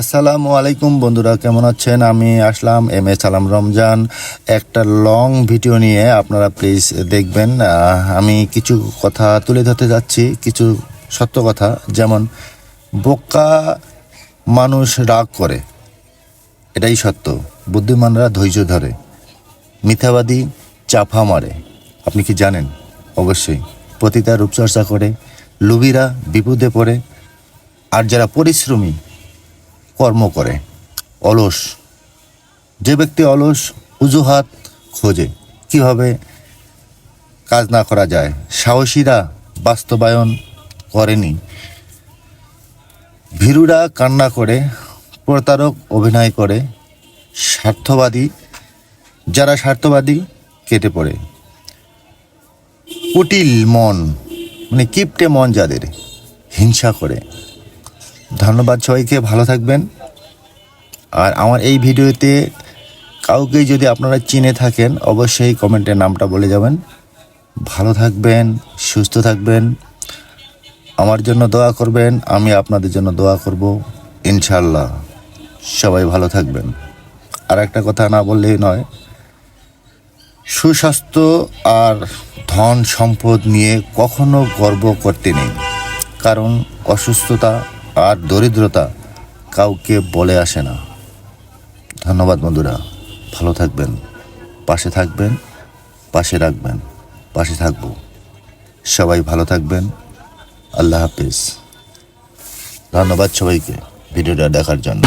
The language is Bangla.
আসসালামু আলাইকুম বন্ধুরা, কেমন আছেন? আমি আসলাম এম এ সালাম রমজান। একটা লং ভিডিও নিয়ে আপনারা প্লিজ দেখবেন। আমি কিছু কথা তুলে ধরতে যাচ্ছি, কিছু সত্য কথা। যেমন, বোকা মানুষ রাগ করে। এটাই সত্য। বুদ্ধিমানরা ধৈর্য ধরে। মিথ্যাবাদী চাফা মারে। আপনি কি জানেন? অবশ্যই। পতিতা রূপচর্চা করে। লুবিরা বিপদে পড়ে। আর যারা পরিশ্রমী কর্ম করে। অলস। যে ব্যক্তি অলস, অজুহাত খোঁজে। কীভাবে কাজ না করা যায়? সাহসীরা বাস্তবায়ন করেনি। ভীরুরা কান্না করে, প্রতারক অভিনয় করে, স্বার্থবাদী, যারা স্বার্থবাদী, কেটে পড়ে। কুটিল মন মানে কিপটে মন যাদের, হিংসা করে। ধন্যবাদ সবাইকে, ভালো থাকবেন। আর আমার এই ভিডিওতে কাউকে যদি আপনারা চিনে থাকেন, অবশ্যই কমেন্টে নামটা বলে যাবেন। ভালো থাকবেন, সুস্থ থাকবেন। আমার জন্য দোয়া করবেন, আমি আপনাদের জন্য দোয়া করব ইনশাল্লাহ সবাই ভালো থাকবেন। আর একটা কথা না বললেই নয়, সুস্বাস্থ্য আর ধন সম্পদ নিয়ে কখনো গর্ব করতে নেই। কারণ অসুস্থতা আর দরিদ্রতা কাউকে বলে আসে না। ধন্যবাদ বন্ধুরা, ভালো থাকবেন, পাশে থাকবেন, পাশে রাখবেন, পাশে থাকব। সবাই ভালো থাকবেন, আল্লাহ হাফিজ। ধন্যবাদ সবাইকে ভিডিওটা দেখার জন্য।